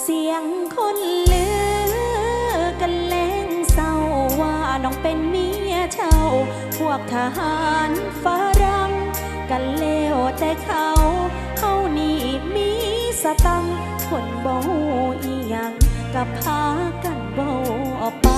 เสียงคนลือกันแล้งเศร้าว่าน้องเป็นเมียเช่า พวกทหารฝรั่งกันเลวแต่เขาเขานี่มีสตังคนบ่หูอีหยังกับพากันบ่ไป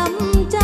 ำใจ